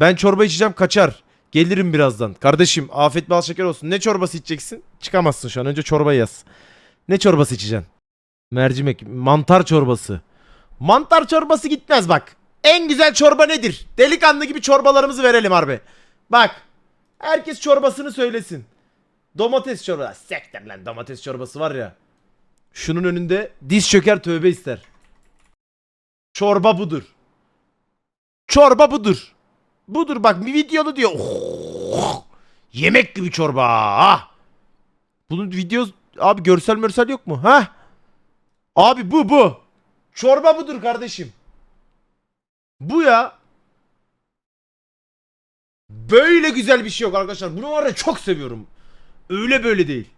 Ben çorba içeceğim kaçar. Gelirim birazdan. Kardeşim afet bal şeker olsun. Ne çorbası içeceksin? Çıkamazsın şu an. Önce çorba yaz. Ne çorbası içeceksin? Mercimek. Mantar çorbası. Mantar çorbası gitmez bak. En güzel çorba nedir? Delikanlı gibi çorbalarımızı verelim harbi. Bak. Herkes çorbasını söylesin. Domates çorbası. Sektir lan domates çorbası var ya. Şunun önünde diz çöker tövbe ister. Çorba budur. Çorba budur. Budur bak bir videolu diyor. Oh, yemek gibi çorba. Ah. Bunun video abi görsel mörsel yok mu? Ha? Abi bu bu. Çorba budur kardeşim. Bu ya. Böyle güzel bir şey yok arkadaşlar. Bunu var ya çok seviyorum. Öyle böyle değil.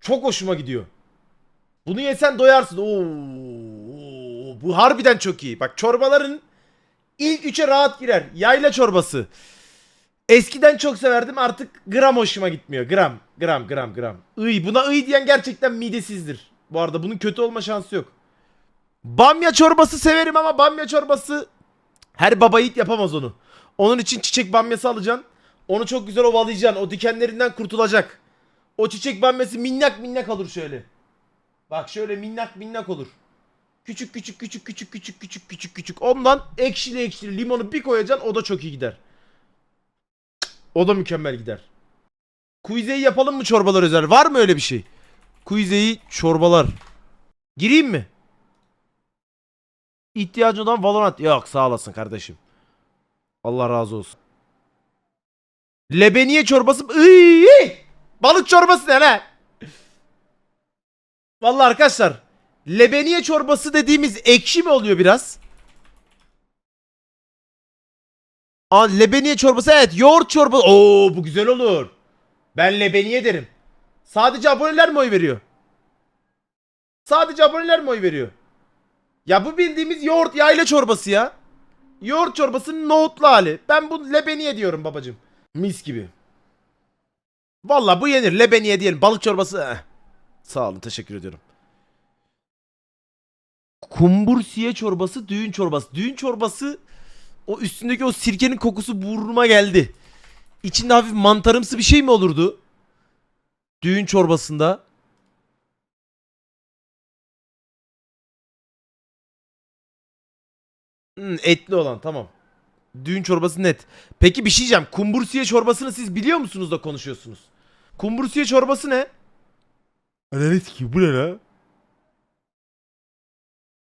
Çok hoşuma gidiyor. Bunu yesen doyarsın. Oo, bu harbiden çok iyi. Bak çorbaların ilk üçe rahat girer. Yayla çorbası. Eskiden çok severdim artık gram hoşuma gitmiyor. Gram, gram, gram, gram. Iy, buna ıy diyen gerçekten midesizdir. Bu arada bunun kötü olma şansı yok. Bamya çorbası severim ama bamya çorbası her baba yiğit yapamaz onu. Onun için çiçek bamyası alacaksın. Onu çok güzel ovalayacaksın. O dikenlerinden kurtulacak. O çiçek bamyası minnak minnak olur şöyle. Bak şöyle minnak minnak olur. Küçük küçük küçük küçük küçük küçük küçük küçük. Ondan ekşili ekşili limonu bir koyacaksın o da çok iyi gider. O da mükemmel gider. Kuizeyi yapalım mı çorbalar özel? Var mı öyle bir şey? Kuizeyi çorbalar. Gireyim mi? İhtiyacın olan Valorant. Yok sağ olasın kardeşim. Allah razı olsun. Lebeniye çorbası. Iy! Balık çorbası ne lan? Vallahi arkadaşlar. Lebeniye çorbası dediğimiz ekşi mi oluyor biraz? Aa, lebeniye çorbası evet. Yoğurt çorbası. Oo bu güzel olur. Ben lebeniye derim. Sadece aboneler mi oy veriyor? Sadece aboneler mi oy veriyor? Ya bu bildiğimiz yoğurt yayla çorbası ya. Yoğurt çorbasının nohutlu hali. Ben bu lebeniye diyorum babacım. Mis gibi. Valla bu yenir. Lebeniye diyelim. Balık çorbası. eh. Sağ olun. Teşekkür ediyorum. Kumbursiye çorbası, düğün çorbası. Düğün çorbası o üstündeki o sirkenin kokusu burnuma geldi. İçinde hafif mantarımsı bir şey mi olurdu? Düğün çorbasında. Hmm, etli olan tamam. Düğün çorbası net. Peki bir şey diyeceğim. Kumbursiye çorbasını siz biliyor musunuz da konuşuyorsunuz? Kumbursiye çorbası ne? Analiz ki bu ne la?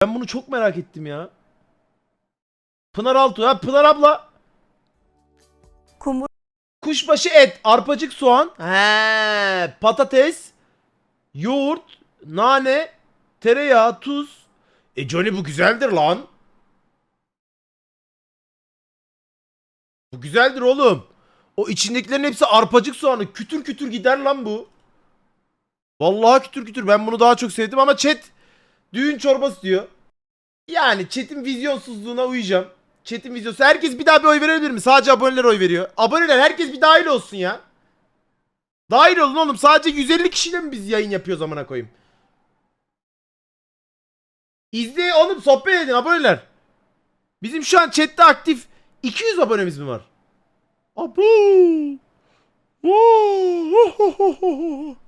Ben bunu çok merak ettim ya. Pınar Altuğ. Ha Pınar abla. Kumbur Kuşbaşı et, arpacık soğan, he, patates, yoğurt, nane, tereyağı, tuz. E Johnny bu güzeldir lan. Bu güzeldir oğlum. O içindekilerin hepsi arpacık soğanı. Kütür kütür gider lan bu. Vallahi kütür kütür. Ben bunu daha çok sevdim ama chat düğün çorbası diyor. Yani chat'in vizyonsuzluğuna uyacağım. Chat'in vizyonsu. Herkes bir daha bir oy verebilir mi? Sadece aboneler oy veriyor. Aboneler herkes bir dahil olsun ya. Dahil olun oğlum. Sadece 150 kişiyle mi biz yayın yapıyoruz amına koyayım? İzle oğlum sohbet edin aboneler. Bizim şu an chatte aktif 200 abonemiz mi var? Abo. Oo.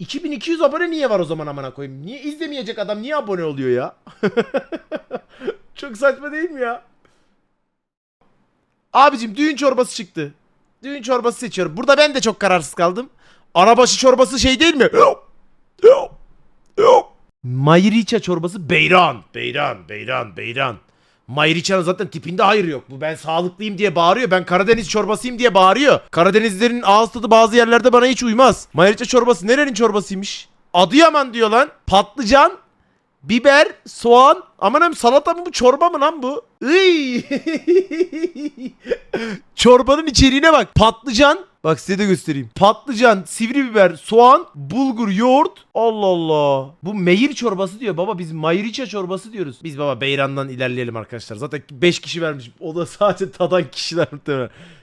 2200 abone niye var o zaman amına koyayım? Niye izlemeyecek adam niye abone oluyor ya? Çok saçma değil mi ya? Abicim düğün çorbası çıktı. Düğün çorbası seçiyorum. Burada ben de çok kararsız kaldım. Arabaşı çorbası şey değil mi? Mayriça çorbası beyran. Beyran, beyran, beyran. Mayriça'nın zaten tipinde hayır yok. Bu ben sağlıklıyım diye bağırıyor. Ben Karadeniz çorbasıyım diye bağırıyor. Karadenizlerin ağız tadı bazı yerlerde bana hiç uymaz. Mayriça çorbası nerenin çorbasıymış? Adıyaman diyor lan. Patlıcan, biber, soğan. Aman hem salata mı bu çorba mı lan bu? Iy. Çorbanın içeriğine bak. Patlıcan. Bak size de göstereyim. Patlıcan, sivri biber, soğan, bulgur, yoğurt. Allah Allah. Bu meyir çorbası diyor. Baba biz mayriçe çorbası diyoruz. Biz baba beyrandan ilerleyelim arkadaşlar. Zaten 5 kişi vermiş. O da sadece tadan kişiler.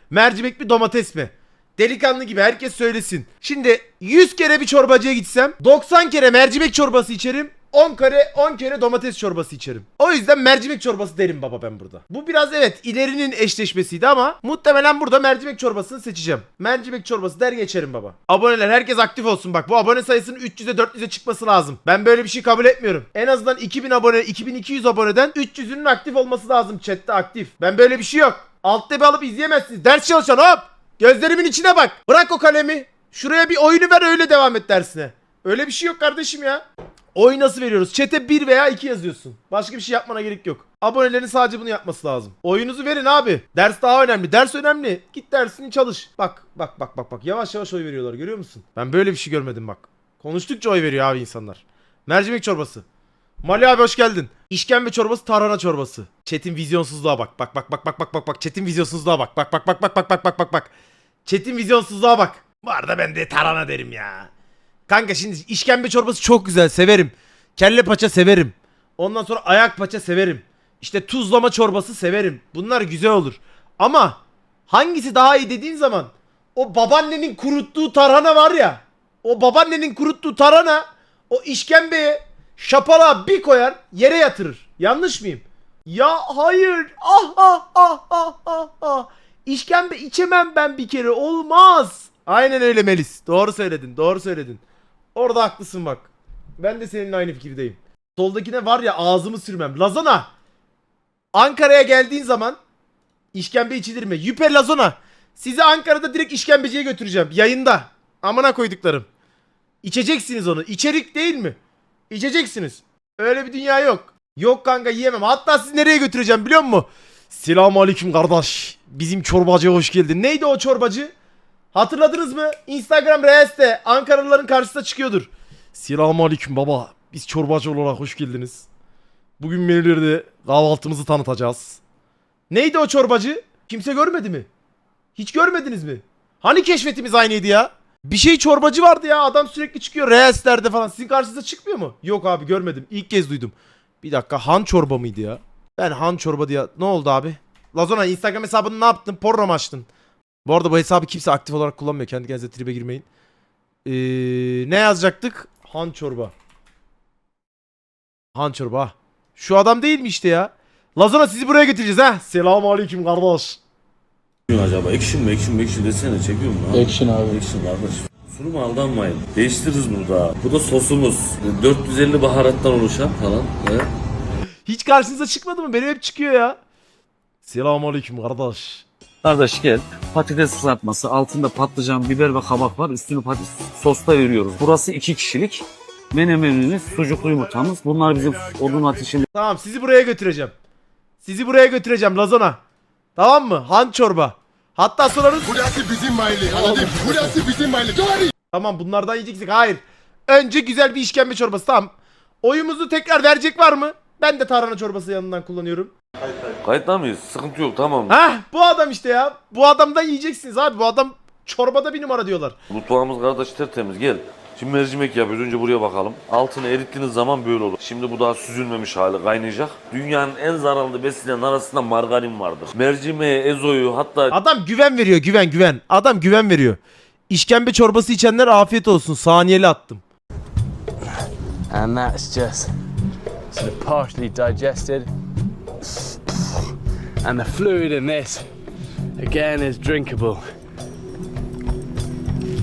Mercimek mi domates mi? Delikanlı gibi herkes söylesin. Şimdi 100 kere bir çorbacıya gitsem 90 kere mercimek çorbası içerim. 10 kare 10 kere domates çorbası içerim. O yüzden mercimek çorbası derim baba ben burada. Bu biraz evet ilerinin eşleşmesiydi ama muhtemelen burada mercimek çorbasını seçeceğim. Mercimek çorbası der geçerim baba. Aboneler herkes aktif olsun bak. Bu abone sayısının 300'e 400'e çıkması lazım. Ben böyle bir şey kabul etmiyorum. En azından 2000 abone 2200 aboneden 300'ünün aktif olması lazım chatte aktif. Ben böyle bir şey yok. Alt tepe alıp izleyemezsiniz. Ders çalışan hop. Gözlerimin içine bak. Bırak o kalemi. Şuraya bir oyunu ver öyle devam et dersine. Öyle bir şey yok kardeşim ya. Oy nasıl veriyoruz? Çete 1 veya 2 yazıyorsun. Başka bir şey yapmana gerek yok. Abonelerin sadece bunu yapması lazım. Oyunuzu verin abi. Ders daha önemli. Ders önemli. Git dersini çalış. Bak bak bak bak bak. Yavaş yavaş oy veriyorlar görüyor musun? Ben böyle bir şey görmedim bak. Konuştukça oy veriyor abi insanlar. Mercimek çorbası. Mali abi hoş geldin. İşkembe çorbası, tarhana çorbası. Çetin vizyonsuzluğa bak. Bak bak bak bak bak bak bak. Çetin vizyonsuzluğa bak. Bak bak bak bak bak bak bak bak bak. Çetin vizyonsuzluğa bak. Bu arada ben de tarhana derim ya. Kanka şimdi işkembe çorbası çok güzel severim. Kelle paça severim. Ondan sonra ayak paça severim. İşte tuzlama çorbası severim. Bunlar güzel olur. Ama hangisi daha iyi dediğin zaman o babaannenin kuruttuğu tarhana var ya. O babaannenin kuruttuğu tarhana o işkembeye şapala bir koyar yere yatırır. Yanlış mıyım? Ya hayır. Ah ah ah ah ah ah. İşkembe içemem ben bir kere. Olmaz. Aynen öyle Melis. Doğru söyledin. Doğru söyledin. Orada haklısın bak. Ben de seninle aynı fikirdeyim. Soldakine var ya ağzımı sürmem. Lazona. Ankara'ya geldiğin zaman işkembe içilir mi? Yüpe Lazona. Sizi Ankara'da direkt işkembeciye götüreceğim. Yayında. Amına koyduklarım. İçeceksiniz onu. İçerik değil mi? İçeceksiniz. Öyle bir dünya yok. Yok kanka yiyemem. Hatta sizi nereye götüreceğim biliyor musun? Selamun aleyküm kardeş. Bizim çorbacıya hoş geldin. Neydi o çorbacı? Hatırladınız mı? Instagram Reels'te Ankaralıların karşısına çıkıyordur. Selamun aleyküm baba. Biz çorbacı olarak hoş geldiniz. Bugün menülerde kahvaltımızı tanıtacağız. Neydi o çorbacı? Kimse görmedi mi? Hiç görmediniz mi? Hani keşfetimiz aynıydı ya? Bir şey çorbacı vardı ya adam sürekli çıkıyor Reels'lerde falan. Sizin karşınıza çıkmıyor mu? Yok abi görmedim. İlk kez duydum. Bir dakika Han çorba mıydı ya? Ben Han çorba diye... Ne oldu abi? Lazona Instagram hesabını ne yaptın? Porno mu açtın? Bu arada bu hesabı kimse aktif olarak kullanmıyor. Kendi kendinize tribe girmeyin. Ee, ne yazacaktık? Han çorba. Han çorba. Şu adam değil mi işte ya? Lazona sizi buraya getireceğiz ha. Selamun aleyküm kardeş. acaba? Action mi? Action mi? Action desene çekiyor mu? lan? Action abi. Action kardeş. Sunuma aldanmayın. Değiştiririz bunu daha. Bu da sosumuz. 450 baharattan oluşan falan. He? Hiç karşınıza çıkmadı mı? Benim hep çıkıyor ya. Selamun aleyküm kardeş. Kardeş gel. Patates kızartması, altında patlıcan, biber ve kabak var. Üstünü patates sosta veriyoruz. Burası iki kişilik. Menemenimiz, sucuklu yumurtamız. Bunlar bizim odun ateşinde Tamam sizi buraya götüreceğim. Sizi buraya götüreceğim Lazona. Tamam mı? Han çorba. Hatta sorarız. Burası bizim mahalle. Anladın? Burası bizim mahalle. Doğru. Tamam bunlardan yiyeceksek. Hayır. Önce güzel bir işkembe çorbası. Tamam. Oyumuzu tekrar verecek var mı? Ben de tarhana çorbası yanından kullanıyorum. Kayıtlar mıyız? Sıkıntı yok tamam. Hah bu adam işte ya. Bu adamdan yiyeceksiniz abi. Bu adam çorbada bir numara diyorlar. Mutfağımız kardeş tertemiz gel. Şimdi mercimek yapıyoruz. Önce buraya bakalım. Altını erittiğiniz zaman böyle olur. Şimdi bu daha süzülmemiş hali kaynayacak. Dünyanın en zararlı besinlerin arasında margarin vardır. Mercimeği, ezoyu hatta Adam güven veriyor güven güven. Adam güven veriyor. İşkembe çorbası içenler afiyet olsun. Saniyeli attım. and that's just sort of partially digested. And the fluid in this, again, is drinkable.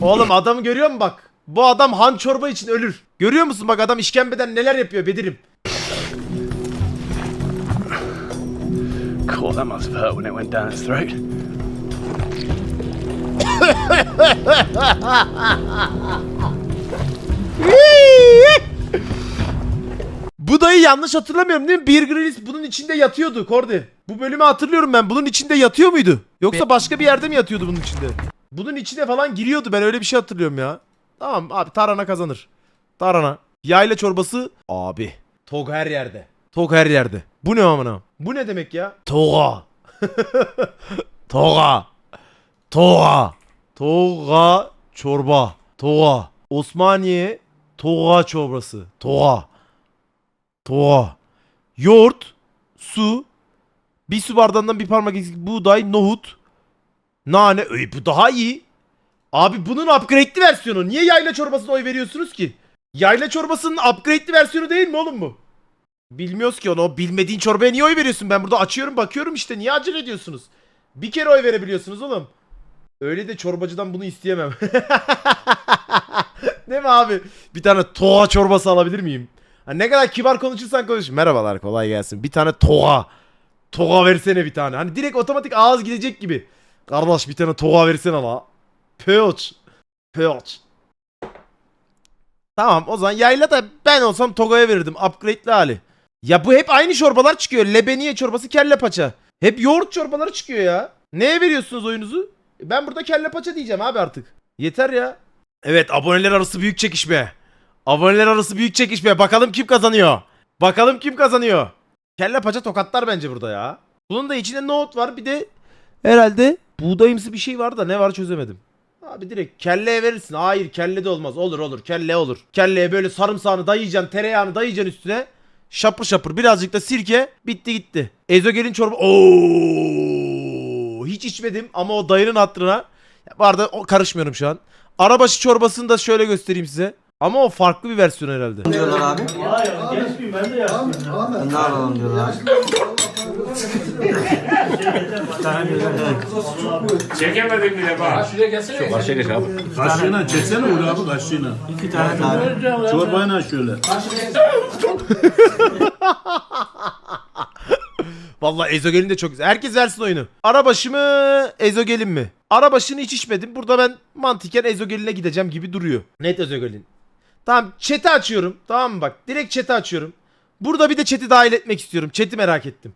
Oğlum adamı görüyor musun bak? Bu adam han çorba için ölür. Görüyor musun bak adam işkembeden neler yapıyor Bedir'im. Cool, that must have hurt when it went down his throat. Bu dayı yanlış hatırlamıyorum değil mi? Beer Grylls bunun içinde yatıyordu Kordi. Bu bölümü hatırlıyorum ben. Bunun içinde yatıyor muydu? Yoksa başka bir yerde mi yatıyordu bunun içinde? Bunun içine falan giriyordu. Ben öyle bir şey hatırlıyorum ya. Tamam abi Tarhana kazanır. Tarhana. Yayla çorbası. Abi. Tog her yerde. Tog her yerde. Bu ne amına? Bu ne demek ya? Toga. Toga. Toga. Toga çorba. Toga. Osmaniye Toga çorbası. Toga. Toğa. Yoğurt, su, bir su bardağından bir parmak eksik buğday, nohut, nane. Öy, bu daha iyi. Abi bunun upgrade'li versiyonu. Niye yayla çorbasına oy veriyorsunuz ki? Yayla çorbasının upgrade'li versiyonu değil mi oğlum bu? Bilmiyoruz ki onu. O bilmediğin çorbaya niye oy veriyorsun? Ben burada açıyorum bakıyorum işte. Niye acele ediyorsunuz? Bir kere oy verebiliyorsunuz oğlum. Öyle de çorbacıdan bunu isteyemem. Değil mi abi? Bir tane toğa çorbası alabilir miyim? Ha, ne kadar kibar konuşursan konuş. Merhabalar kolay gelsin. Bir tane toğa. Toğa versene bir tane. Hani direkt otomatik ağız gidecek gibi. Kardeş bir tane toğa versene la. Pöç. Pöç. Tamam o zaman yayla da ben olsam Togo'ya verirdim. Upgrade'li hali. Ya bu hep aynı çorbalar çıkıyor. Lebeniye çorbası kelle paça. Hep yoğurt çorbaları çıkıyor ya. Neye veriyorsunuz oyunuzu? Ben burada kelle paça diyeceğim abi artık. Yeter ya. Evet aboneler arası büyük çekişme. Aboneler arası büyük çekişme. Bakalım kim kazanıyor. Bakalım kim kazanıyor. Kelle paça tokatlar bence burada ya. Bunun da içinde nohut var. Bir de herhalde buğdayımsı bir şey var da ne var çözemedim. Abi direkt kelleye verirsin. Hayır kelle de olmaz. Olur olur kelle olur. Kelleye böyle sarımsağını dayayacaksın, tereyağını dayayacaksın üstüne. Şapır şapır birazcık da sirke bitti gitti. Ezogelin çorba. Oo! Hiç içmedim ama o dayının hatırına. Bu arada o karışmıyorum şu an. Arabaşı çorbasını da şöyle göstereyim size. Ama o farklı bir versiyon herhalde. diyorlar abi. Ne alalım diyorlar abi. Çekemedim bile bak. Kaşığına çeksene Uğur abi kaşığına. İki tane de abi. Çorbayla şöyle. Vallahi ezogelin de çok güzel. Herkes versin oyunu. Arabaşı mı, ezogelin mi? Arabaşını hiç içmedim. Burada ben mantıken ezogeline gideceğim gibi duruyor. Net ezogelin. Tamam chat'i açıyorum. Tamam mı bak. Direkt chat'i açıyorum. Burada bir de chat'i dahil etmek istiyorum. Chat'i merak ettim.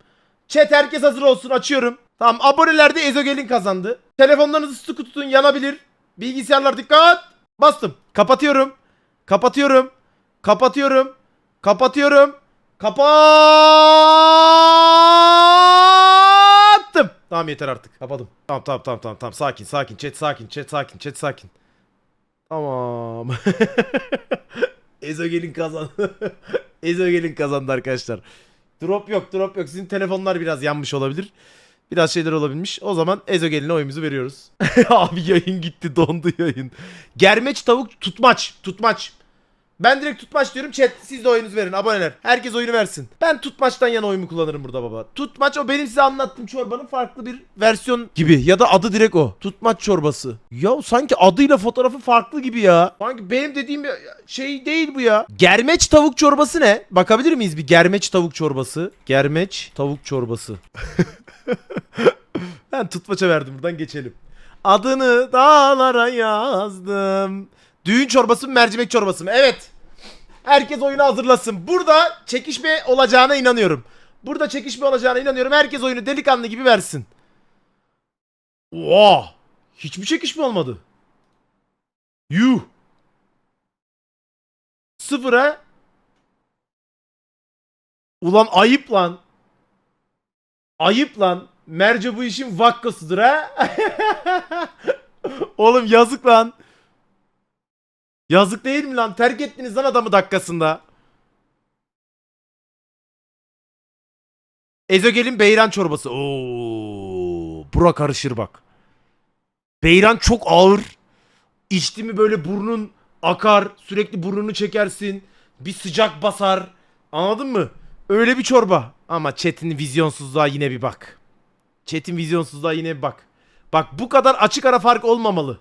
Chat herkes hazır olsun açıyorum. Tamam abonelerde ezogelin kazandı. Telefonlarınızı sıkı tutun yanabilir. Bilgisayarlar dikkat. Bastım. Kapatıyorum. Kapatıyorum. Kapatıyorum. Kapatıyorum. Kapattım. Tamam yeter artık. Kapadım. Tamam tamam tamam tamam. Sakin sakin. Chat sakin. Chat sakin. Chat sakin. Tamam. Ezogelin kazandı. Ezogelin kazandı arkadaşlar. Drop yok drop yok. Sizin telefonlar biraz yanmış olabilir. Biraz şeyler olabilmiş. O zaman Ezogelin'e oyumuzu veriyoruz. Abi yayın gitti dondu yayın. Germeç tavuk tutmaç. Tutmaç. Ben direkt tutmaç diyorum chat siz de oyunuzu verin aboneler. Herkes oyunu versin. Ben tutmaçtan yana oyumu kullanırım burada baba. Tutmaç o benim size anlattığım çorbanın farklı bir versiyon gibi. Ya da adı direkt o. Tutmaç çorbası. Ya sanki adıyla fotoğrafı farklı gibi ya. Sanki benim dediğim şey değil bu ya. Germeç tavuk çorbası ne? Bakabilir miyiz bir germeç tavuk çorbası? Germeç tavuk çorbası. ben tutmaça verdim buradan geçelim. Adını dağlara yazdım. Düğün çorbası mı mercimek çorbası mı? Evet. Herkes oyunu hazırlasın. Burada çekişme olacağına inanıyorum. Burada çekişme olacağına inanıyorum. Herkes oyunu delikanlı gibi versin. Oha. Hiçbir çekişme olmadı. Yuh. Sıfıra. Ulan ayıp lan. Ayıp lan. Merce bu işin vakkasıdır ha. Oğlum yazık lan. Yazık değil mi lan? Terk ettiniz lan adamı dakikasında. Ezogelin beyran çorbası. Oo, bura karışır bak. Beyran çok ağır. İçti mi böyle burnun akar. Sürekli burnunu çekersin. Bir sıcak basar. Anladın mı? Öyle bir çorba. Ama Chat'in vizyonsuzluğa yine bir bak. Chat'in vizyonsuzluğa yine bir bak. Bak bu kadar açık ara fark olmamalı.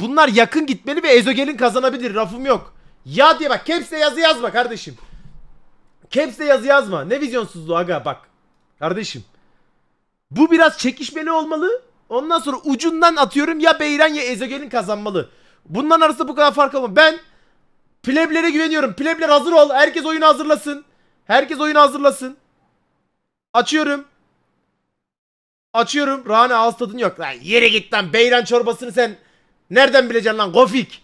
Bunlar yakın gitmeli ve Ezogelin kazanabilir. Rafım yok. Ya diye bak. Caps'te yazı yazma kardeşim. Caps'te yazı yazma. Ne vizyonsuzluğu aga bak. Kardeşim. Bu biraz çekişmeli olmalı. Ondan sonra ucundan atıyorum ya Beyran ya Ezogelin kazanmalı. Bunların arasında bu kadar fark olmalı. Ben pleblere güveniyorum. Plebler hazır ol. Herkes oyunu hazırlasın. Herkes oyunu hazırlasın. Açıyorum. Açıyorum. Rane ağız tadın yok. Lan yere git lan. Beyran çorbasını sen nereden bileceksin lan Gofik?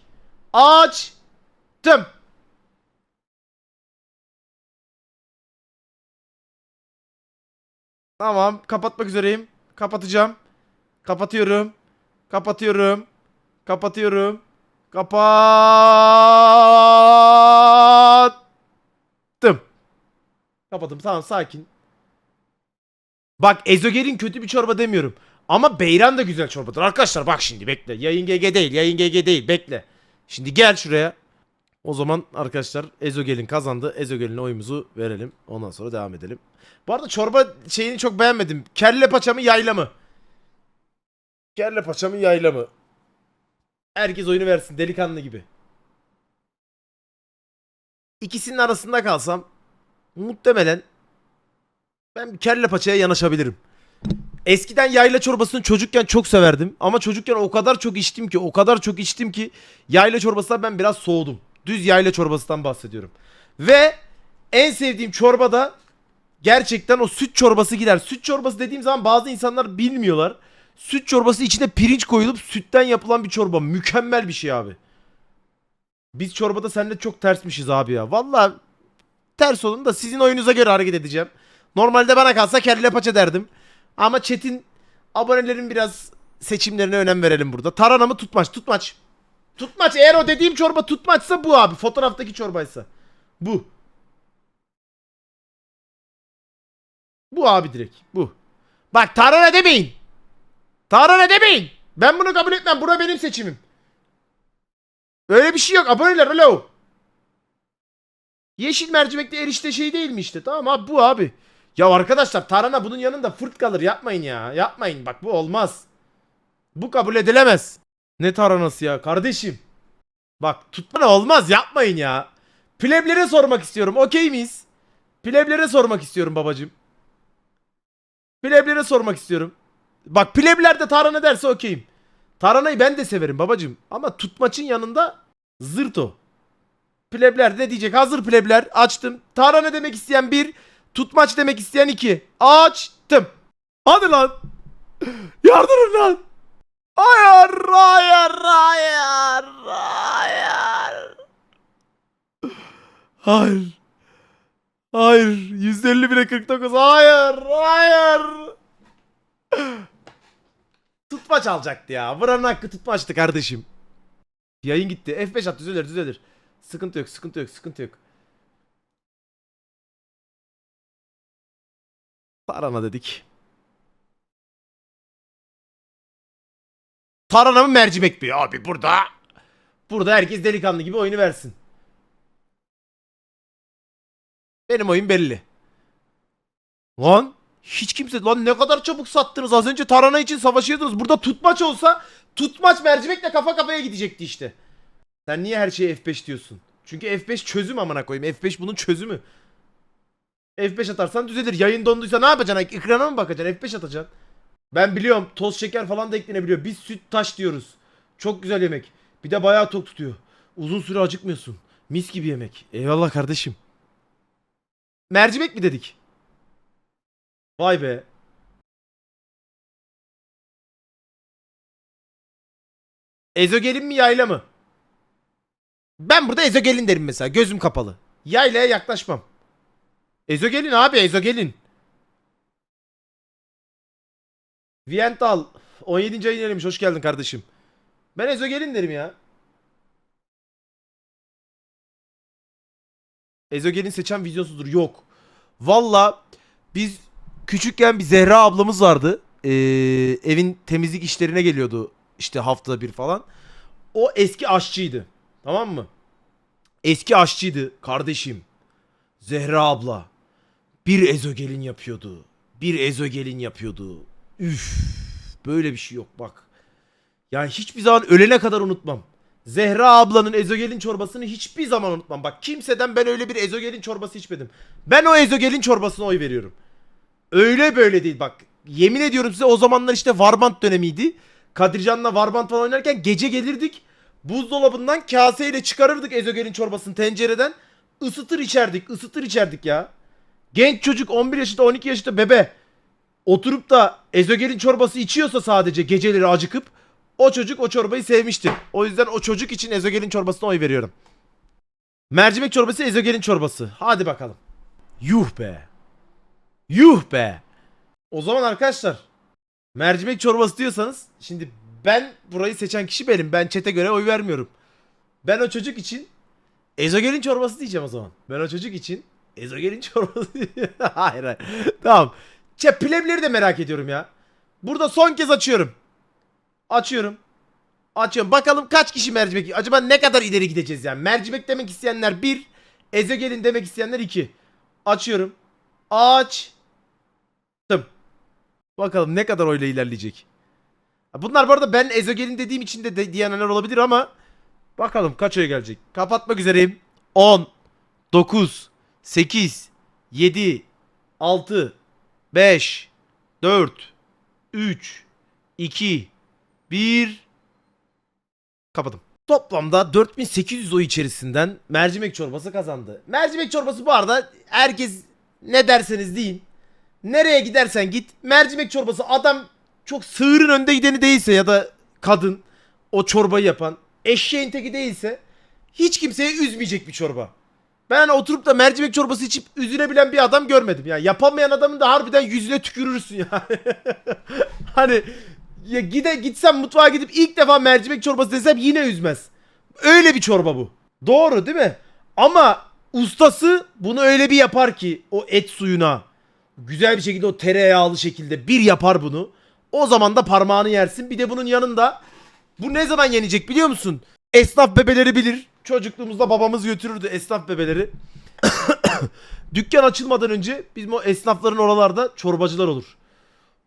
Açtım. Tamam. Kapatmak üzereyim. Kapatacağım. Kapatıyorum. Kapatıyorum. Kapatıyorum. Kapattım. Kapattım. Tamam sakin. Bak ezogelin kötü bir çorba demiyorum. Ama beyran da güzel çorbadır. Arkadaşlar bak şimdi bekle. Yayın GG değil. Yayın GG değil. Bekle. Şimdi gel şuraya. O zaman arkadaşlar Ezogel'in kazandı. Ezogel'in oyumuzu verelim. Ondan sonra devam edelim. Bu arada çorba şeyini çok beğenmedim. Kelle paça mı yayla mı? Kelle paça mı yayla mı? Herkes oyunu versin delikanlı gibi. İkisinin arasında kalsam muhtemelen ben bir kelle paçaya yanaşabilirim. Eskiden yayla çorbasını çocukken çok severdim. Ama çocukken o kadar çok içtim ki, o kadar çok içtim ki yayla çorbasından ben biraz soğudum. Düz yayla çorbasından bahsediyorum. Ve en sevdiğim çorba da gerçekten o süt çorbası gider. Süt çorbası dediğim zaman bazı insanlar bilmiyorlar. Süt çorbası içine pirinç koyulup sütten yapılan bir çorba. Mükemmel bir şey abi. Biz çorbada seninle çok tersmişiz abi ya. Valla ters olun da sizin oyunuza göre hareket edeceğim. Normalde bana kalsa kelle paça derdim. Ama Çetin abonelerin biraz seçimlerine önem verelim burada. Tarhana mı tutmaç? Tutmaç. Tutmaç. Eğer o dediğim çorba tutmaçsa bu abi. Fotoğraftaki çorbaysa. Bu. Bu abi direkt. Bu. Bak tarhana demeyin. Tarhana demeyin. Ben bunu kabul etmem. Bura benim seçimim. Öyle bir şey yok. Aboneler alo. Yeşil mercimekli erişte şey değil mi işte? Tamam abi bu abi. Ya arkadaşlar tarhana bunun yanında fırt kalır. Yapmayın ya. Yapmayın. Bak bu olmaz. Bu kabul edilemez. Ne tarhanası ya kardeşim? Bak tutma olmaz. Yapmayın ya. Pleblere sormak istiyorum. Okey miyiz? Pleblere sormak istiyorum babacım. Pleblere sormak istiyorum. Bak plebler de tarhana derse okeyim. Tarhanayı ben de severim babacım. Ama tutmaçın yanında zırt o. Plebler ne diyecek? Hazır plebler. Açtım. Tarhana demek isteyen bir. Tutmaç demek isteyen iki. Açtım. Hadi lan. Yardırın lan. Hayır, hayır, hayır, hayır. Hayır. Hayır. 150 bile 49. Hayır, hayır. Tutmaç alacaktı ya. Buranın hakkı tutmaçtı kardeşim. Yayın gitti. F5 at düzelir düzelir. Sıkıntı yok sıkıntı yok sıkıntı yok. Tarhana dedik. Tarhana mı mercimek mi? Abi burada. Burada herkes delikanlı gibi oyunu versin. Benim oyun belli. Lan hiç kimse lan ne kadar çabuk sattınız. Az önce tarhana için savaşıyordunuz. Burada tutmaç olsa tutmaç mercimekle kafa kafaya gidecekti işte. Sen niye her şeye F5 diyorsun? Çünkü F5 çözüm amına koyayım. F5 bunun çözümü. F5 atarsan düzelir. Yayın donduysa ne yapacaksın? Ekrana mı bakacaksın? F5 atacaksın. Ben biliyorum toz şeker falan da eklenebiliyor. Biz süt taş diyoruz. Çok güzel yemek. Bir de bayağı tok tutuyor. Uzun süre acıkmıyorsun. Mis gibi yemek. Eyvallah kardeşim. Mercimek mi dedik? Vay be. Ezogelin mi yayla mı? Ben burada ezogelin derim mesela. Gözüm kapalı. Yaylaya yaklaşmam. Ezogelin abi ezogelin. Viental 17. ayın erimiş. Hoş geldin kardeşim. Ben ezogelin derim ya. Ezogelin seçen vizyonsuzdur. Yok. Valla biz küçükken bir Zehra ablamız vardı. Ee, evin temizlik işlerine geliyordu. işte haftada bir falan. O eski aşçıydı. Tamam mı? Eski aşçıydı kardeşim. Zehra abla. Bir ezogelin yapıyordu. Bir ezogelin yapıyordu. Üf. Böyle bir şey yok bak. Yani hiçbir zaman ölene kadar unutmam. Zehra ablanın ezogelin çorbasını hiçbir zaman unutmam. Bak kimseden ben öyle bir ezogelin çorbası içmedim. Ben o ezogelin çorbasına oy veriyorum. Öyle böyle değil bak. Yemin ediyorum size o zamanlar işte Warband dönemiydi. Kadircan'la Warband falan oynarken gece gelirdik. Buzdolabından kaseyle çıkarırdık ezogelin çorbasını tencereden. Isıtır içerdik, ısıtır içerdik ya. Genç çocuk 11 yaşında 12 yaşında bebe oturup da ezogelin çorbası içiyorsa sadece geceleri acıkıp o çocuk o çorbayı sevmiştir. O yüzden o çocuk için ezogelin çorbasına oy veriyorum. Mercimek çorbası ezogelin çorbası. Hadi bakalım. Yuh be. Yuh be. O zaman arkadaşlar mercimek çorbası diyorsanız şimdi ben burayı seçen kişi benim. Ben çete göre oy vermiyorum. Ben o çocuk için ezogelin çorbası diyeceğim o zaman. Ben o çocuk için ezogelin çorbası hayır hayır. Tamam. Çe plebleri de merak ediyorum ya. Burada son kez açıyorum. Açıyorum. Açıyorum. Bakalım kaç kişi mercimek Acaba ne kadar ileri gideceğiz yani? Mercimek demek isteyenler 1. Ezogelin demek isteyenler 2. Açıyorum. Açtım. Bakalım ne kadar oyla ilerleyecek. Bunlar bu arada ben ezogelin dediğim için de, de diyenler olabilir ama bakalım kaç oy gelecek. Kapatmak üzereyim. 10 9 8 7 6 5 4 3 2 1 Kapadım. Toplamda 4800 oy içerisinden mercimek çorbası kazandı. Mercimek çorbası bu arada herkes ne derseniz deyin. Nereye gidersen git mercimek çorbası adam çok sığırın önde gideni değilse ya da kadın o çorbayı yapan eşeğin teki değilse hiç kimseye üzmeyecek bir çorba. Ben oturup da mercimek çorbası içip üzülebilen bir adam görmedim. Yani yapamayan adamın da harbiden yüzüne tükürürsün yani. hani ya gide gitsem mutfağa gidip ilk defa mercimek çorbası desem yine üzmez. Öyle bir çorba bu. Doğru değil mi? Ama ustası bunu öyle bir yapar ki o et suyuna güzel bir şekilde o tereyağlı şekilde bir yapar bunu. O zaman da parmağını yersin. Bir de bunun yanında bu ne zaman yenecek biliyor musun? Esnaf bebeleri bilir. Çocukluğumuzda babamız götürürdü esnaf bebeleri. Dükkan açılmadan önce bizim o esnafların oralarda çorbacılar olur.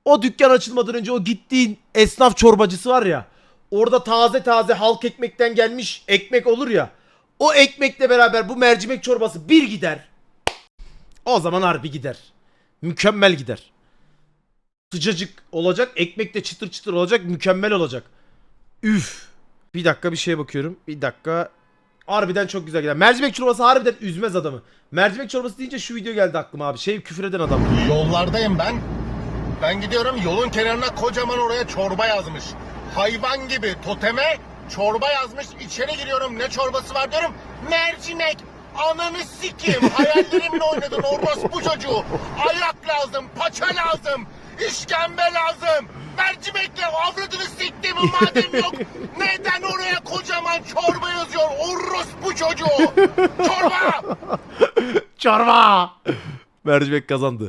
O dükkan açılmadan önce o gittiğin esnaf çorbacısı var ya. Orada taze taze halk ekmekten gelmiş ekmek olur ya. O ekmekle beraber bu mercimek çorbası bir gider. O zaman harbi gider. Mükemmel gider. Sıcacık olacak, ekmek de çıtır çıtır olacak, mükemmel olacak. Üf. Bir dakika bir şeye bakıyorum. Bir dakika. Harbiden çok güzel gider. Mercimek çorbası harbiden üzmez adamı. Mercimek çorbası deyince şu video geldi aklıma abi. Şey küfür eden adam. Yollardayım ben. Ben gidiyorum yolun kenarına kocaman oraya çorba yazmış. Hayvan gibi toteme çorba yazmış. İçeri giriyorum ne çorbası var diyorum. Mercimek. Ananı sikim. Hayallerimle oynadın orospu çocuğu. Ayak lazım, paça lazım, işkembe lazım. Mercimekle avradını siktiğimin madem yok. Neden oraya kocaman çorba yazıyor orospu çocuğu? Çorba! Çorba! Mercimek kazandı.